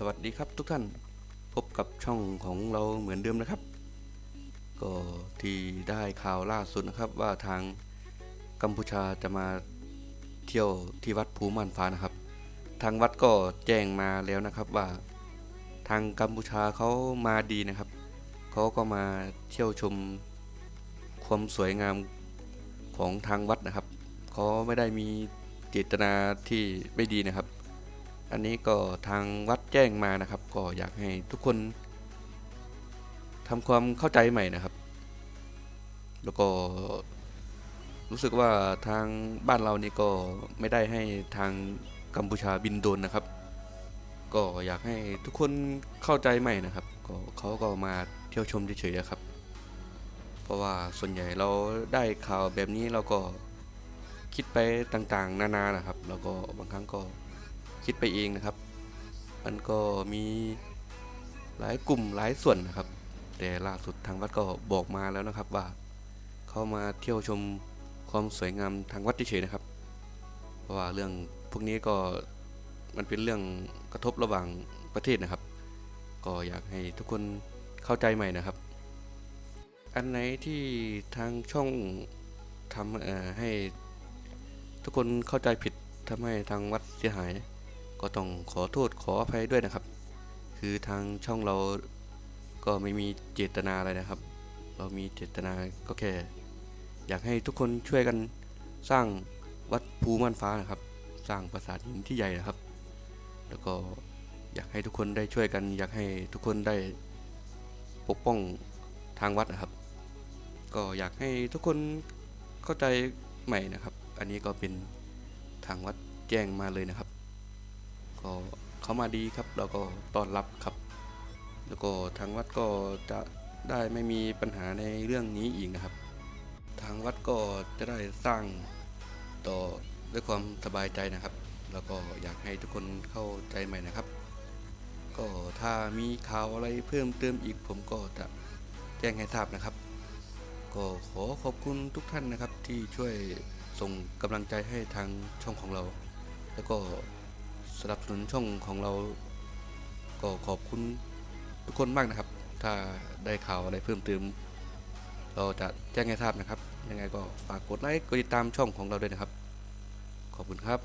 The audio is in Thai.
สวัสดีครับทุกท่านพบกับช่องของเราเหมือนเดิมนะครับ ก็ที่ได้ข่าวล่าสุดนะครับว่าทางกัมพูชาจะมาเที่ยวที่วัดภูม่านฟ้านะครับ ทางวัดก็แจ้งมาแล้วนะครับว่า ทางกัมพูชาเขามาดีนะครับเขาก็มาเที่ยวชมความสวยงามของทางวัดนะครับเขาไม่ได้มีเจตนาที่ไม่ดีนะครับ อันนี้ก็ทางวัดแจ้งมานะครับ ก็อยากให้ทุกคนทำความเข้าใจใหม่นะครับ แล้วก็รู้สึกว่าทางบ้านเรานี่ก็ไม่ได้ให้ทางกัมพูชาบินโดนนะครับ ก็อยากให้ทุกคนเข้าใจใหม่นะครับ ก็เขาก็มาเที่ยวชมเฉยๆอะครับ เพราะว่าส่วนใหญ่เราได้ข่าวแบบนี้เราก็คิดไปต่างๆ นานานะครับ แล้วก็บางครั้งก็ คิดไปเองนะครับ มันก็มีหลายกลุ่มหลายส่วนนะครับ แต่ล่าสุดทางวัดก็บอกมาแล้วนะครับว่าเขามาเที่ยวชมความสวยงามทางวัดเฉยๆนะครับ เพราะว่าเรื่องพวกนี้ก็มันเป็นเรื่องกระทบระหว่างประเทศนะครับ ก็อยากให้ทุกคนเข้าใจใหม่นะครับ อันไหนที่ทางช่องทำให้ทุกคนเข้าใจผิดทำให้ทางวัดเสียหาย ก็ต้องขอโทษขออภัยด้วยนะครับ คือทางช่องเราก็ไม่มีเจตนาอะไรนะครับ เรามีเจตนาก็แค่ อยากให้ทุกคนช่วยกันสร้างวัดภูม่านฟ้านะครับ สร้างปราสาทหินที่ใหญ่นะครับ แล้วก็อยากให้ทุกคนได้ช่วยกัน อยากให้ทุกคนได้ปกป้องทางวัดนะครับ ก็อยากให้ทุกคนเข้าใจใหม่นะครับ อันนี้ก็เป็นทางวัดแจ้งมาเลยนะครับ ก็เขามาดีครับเราก็ต้อนรับครับ แล้วก็ทางวัดก็จะได้ไม่มีปัญหาในเรื่องนี้อีกนะครับ ทางวัดก็จะได้สร้างต่อด้วยความสบายใจนะครับ แล้วก็อยากให้ทุกคนเข้าใจใหม่นะครับ ก็ถ้ามีข่าวอะไรเพิ่มเติมอีกผมก็จะแจ้งให้ทราบนะครับ ก็ขอขอบคุณทุกท่านนะครับที่ช่วยส่งกำลังใจให้ทางช่องของเรา แล้วก็ สนับสนุนช่องของเราก็ขอบคุณทุกคนมากนะครับ ถ้าได้ข่าวอะไรเพิ่มเติม เราจะแจ้งให้ทราบนะครับ ยังไงก็ฝากกดไลค์กดติดตามช่องของเราด้วยนะครับ ขอบคุณครับ